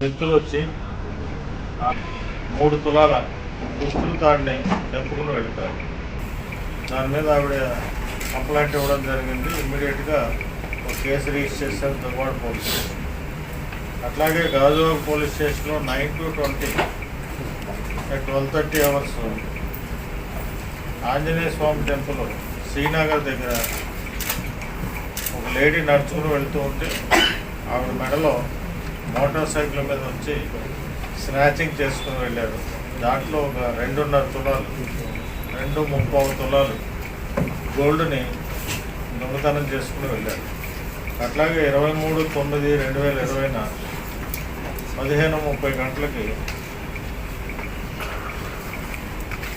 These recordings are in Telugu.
వ్యక్తులు వచ్చి మూడు తులాల దుస్తులు తాడిని తెంపుకుని వెళ్తారు దాని మీద ఆవిడ కంప్లైంట్ ఇవ్వడం జరిగింది. ఇమ్మీడియట్గా ఒక కేసు రిజిస్టర్ చేశారు దువ్వాడ పోలీస్ స్టేషన్. అట్లాగే గాజువాక పోలీస్ స్టేషన్లో nine to twenty twelve thirty hours Anjaneya Swamy temple Srinagar దగ్గర ఒక లేడీ నడుచుకుని వెళ్తూ ఉంటే ఆవిడ మెడలో మోటార్ సైకిల్ మీద వచ్చి స్నాచింగ్ చేసుకుని వెళ్ళారు దాంట్లో ఒక రెండున్నర తులాలు రెండు ముప్పై తులాలు గోల్డ్ని దొంగతనం చేసుకుని వెళ్ళారు అట్లాగే ఇరవై మూడు తొమ్మిది రెండు వేల ఇరవైన పదిహేను ముప్పై గంటలకి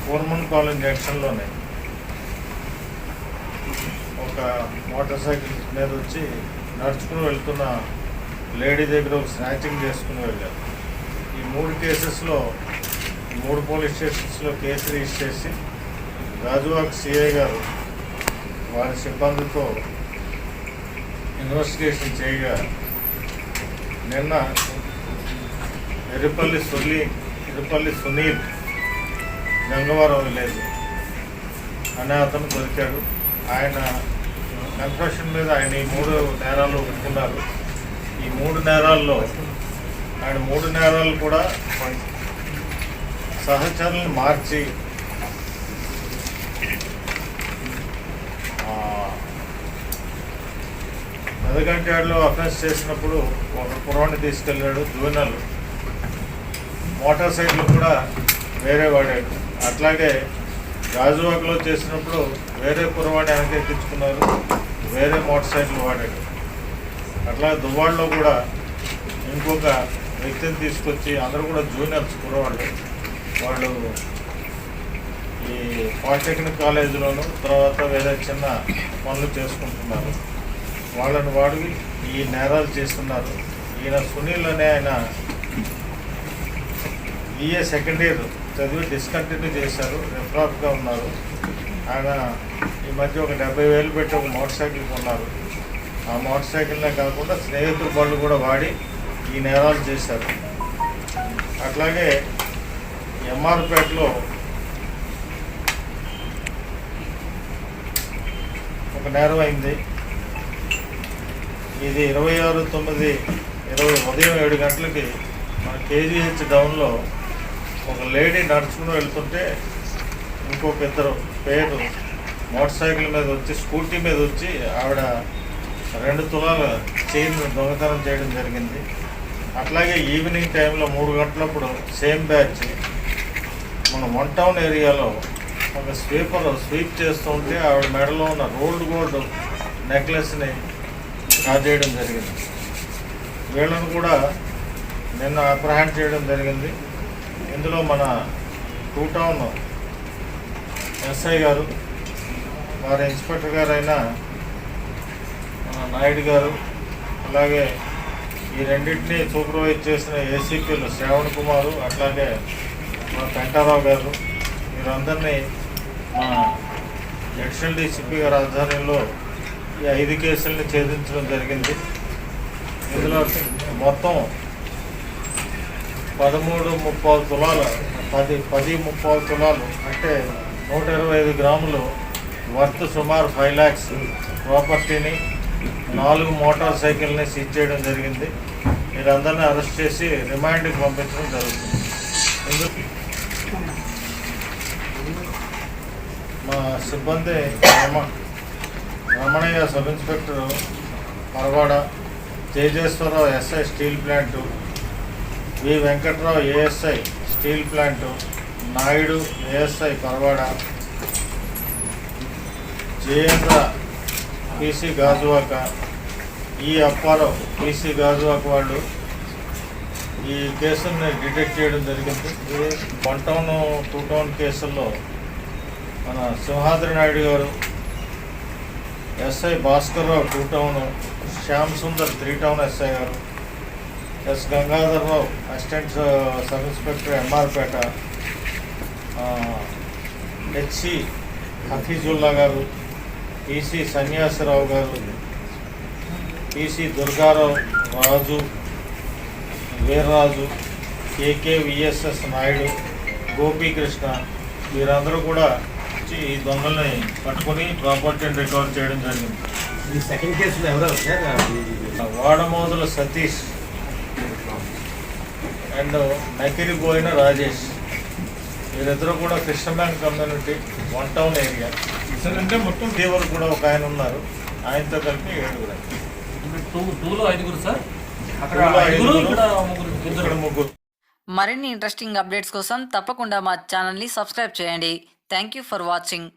కోర్మన్ కాలనీ జంక్షన్లోనే ఒక మోటార్ సైకిల్ మీద వచ్చి నడుచుకుని వెళ్తున్న లేడీ దగ్గర ఒక స్నాచింగ్ చేసుకుని వెళ్ళారు. ఈ మూడు కేసెస్లో మూడు పోలీస్ స్టేషన్స్లో కేసు రిజిస్టర్ చేసి రాజువాక్ సిఐ గారు వారి సిబ్బందితో ఇన్వెస్టిగేషన్ చేయగా నిన్న ఎరుపల్లి సులి ఎరుపల్లి సునీల్ గంగవరం విలేజ్ అనే అతను దొరికాడు. ఆయన కన్ఫెషన్ మీద ఆయన ఈ మూడు నేరాలు ఒప్పుకున్నారు. మూడు నేరాల్లో ఆయన మూడు నేరాలు కూడా సహచరులను మార్చి ఆ, మెదగంటాడులో అఫెన్స్ చేసినప్పుడు ఒక కుర్రాన్ని తీసుకెళ్ళాడు జూనల్ మోటార్ సైకిల్ కూడా వేరే వాడాడు. అట్లాగే గాజువాకలో చేసినప్పుడు వేరే కుర్రవాడిని వెనక ఎక్కించుకున్నారు వేరే మోటార్ సైకిల్ వాడాడు. అట్లా దువ్వాడలో కూడా ఇంకొక వ్యక్తిని తీసుకొచ్చి అందరూ కూడా జూనియర్స్ కురవాళ్ళు వాళ్ళు ఈ పాలిటెక్నిక్ కాలేజీలోను తర్వాత వేరే చిన్న పనులు చేసుకుంటున్నారు. వాళ్ళని వాడి ఈ నేరాలు చేస్తున్నారు. ఈయన సునీల్ అనే ఆయన ఈఏ సెకండ్ ఇయర్ చదివి డిస్కంటిన్యూ చేశారు రెఫరాఫ్గా ఉన్నారు. ఆయన ఈ మధ్య ఒక డెబ్బై వేలు పెట్టి ఒక మోటార్ సైకిల్ కొన్నారు. ఆ మోటార్ సైకిల్నే కాకుండా స్నేహితుల బండ్లు కూడా వాడి ఈ నేరాలు చేశారు. అట్లాగే ఎంఆర్పేటలో ఒక నేరం అయింది. ఇది ఇరవై ఆరు తొమ్మిది ఇరవై ఉదయం ఏడు గంటలకి మన కేజీహెచ్ డౌన్లో ఒక లేడీ నడుచుకుని వెళ్తుంటే ఇంకొక ఇద్దరు పేరు మోటార్ సైకిల్ మీద వచ్చి స్కూటీ మీద వచ్చి ఆవిడ రెండు తులాల చైన్ దొంగతనం చేయడం జరిగింది. అట్లాగే ఈవినింగ్ టైంలో మూడు గంటలప్పుడు సేమ్ బ్యాచ్ మన వన్ టౌన్ ఏరియాలో ఒక స్వీపర్ స్వీప్ చేస్తూ ఉంటే ఆవిడ మెడలో ఉన్న రోల్డ్ గోల్డ్ నెక్లెస్ని కాజేయడం జరిగింది. వీళ్ళను కూడా నిన్న అప్రహెండ్ చేయడం జరిగింది. ఇందులో మన టూ టౌన్ ఎస్ఐ గారు వారి ఇన్స్పెక్టర్ గారైనా నాయుడు గారు అలాగే ఈ రెండింటిని సూపర్వైజ్ చేసిన ఏసీపీలు శ్రావణ్ కుమారు అట్లాగే మా పెంటారావు గారు మీరందరినీ మా ఎడిషనల్ డీసీపీ గారి ఆధ్వర్యంలో ఈ ఐదు కేసుల్ని ఛేదించడం జరిగింది. ఇందులో మొత్తం పదమూడు ముప్పై తులాలు పది పది ముప్పై తులాలు అంటే నూట ఇరవై ఐదు గ్రాములు వర్త్ సుమారు ఫైవ్ ల్యాక్స్ ప్రాపర్టీని నాలుగు మోటార్ సైకిల్ని సీజ్ చేయడం జరిగింది. వీరందరినీ అరెస్ట్ చేసి రిమాండ్కి పంపించడం జరుగుతుంది. ఎందుకు? మా సిబ్బంది Rama Ramanaiah sub inspector Paravada Tejeswararao SI steel plant V Venkatrao ASI steel plant Naidu ASI Paravada Jayendra PC Gajuwaka E Apparao PC Gajuwaka వాళ్ళు ఈ కేసుని డిటెక్ట్ చేయడం జరిగింది. వన్ టౌన్ టూ టౌన్ కేసుల్లో మన Simhadri Naidu garu SI Bhaskar Rao two town Shyam Sundar three town SI garu S Gangadhararao assistant sub inspector MR Peta HC Hafeezulla garu PC Sanyasarao garu PC Durgarao Raju Veerraju KK VSS Naidu Gopikrishna వీరందరూ కూడా వచ్చి ఈ దొంగల్ని పట్టుకొని ప్రాపర్టీని రికవర్ చేయడం జరిగింది. ఈ సెకండ్ కేసులో ఎవరు వాడమోదుల సతీష్ అండ్ నకిరిపోయిన రాజేష్. వీరిద్దరూ కూడా Krishna bank community one town area. Sir అంటే మొత్తం ఫీవర్ కూడా ఒక ఆయన ఉన్నారు. ఆయనతో కలిపి ఏడుగురు. టూ టూలో ఐదుగురు సార్. అక్కడ టూలో ఐదుగురు ఐదుగురు. ఇక్కడ ముగ్గురు ఇక్కడ ఇద్దరు ముగ్గురు. మరిన్ని ఇంట్రెస్టింగ్ అప్డేట్స్ కోసం తప్పకుండా మా ఛానల్ని సబ్స్క్రైబ్ చేయండి. Thank you for watching